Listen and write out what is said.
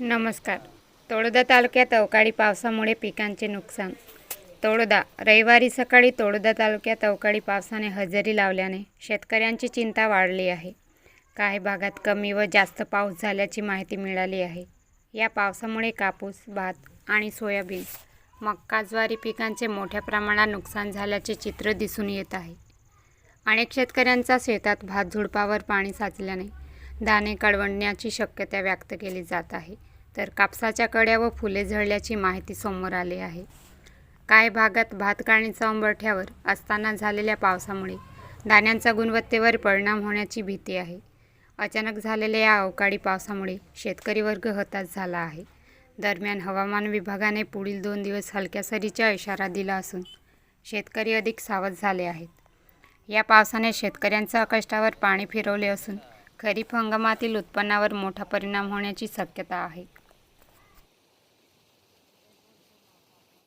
नमस्कार. तळोदा तालुक्यात अवकाळी पावसामुळे पिकांचे नुकसान. तळोदा रविवारी सकाळी तळोदा तालुक्यात अवकाळी पावसाने हजेरी लावल्याने शेतकऱ्यांची चिंता वाढली आहे. काही भागात कमी व जास्त पाऊस झाल्याची माहिती मिळाली आहे. या पावसामुळे कापूस भात आणि सोयाबीन मक्का ज्वारी पिकांचे मोठ्या प्रमाणात नुकसान झाल्याचे चित्र दिसून येत आहे. अनेक शेतकऱ्यांचा शेतात भात झुडपावर पाणी साचल्याने धाने कळवण्याची शक्यता व्यक्त केली जात आहे. तर कापसाच्या कड्या व फुले झळल्याची माहिती समोर आली आहे. काही भागात भात काढणीचा उंबरठ्यावर असताना झालेल्या पावसामुळे दाण्यांचा गुणवत्तेवर परिणाम होण्याची भीती आहे. अचानक झालेल्या या अवकाळी पावसामुळे शेतकरी वर्ग हताश झाला आहे. दरम्यान हवामान विभागाने पुढील दोन दिवस हलक्या सरीचा इशारा दिला असून शेतकरी अधिक सावध झाले आहेत. या पावसाने शेतकऱ्यांच्या कष्टावर पाणी फिरवले असून खरीप हंगामातील उत्पन्नावर मोठा परिणाम होण्याची शक्यता आहे.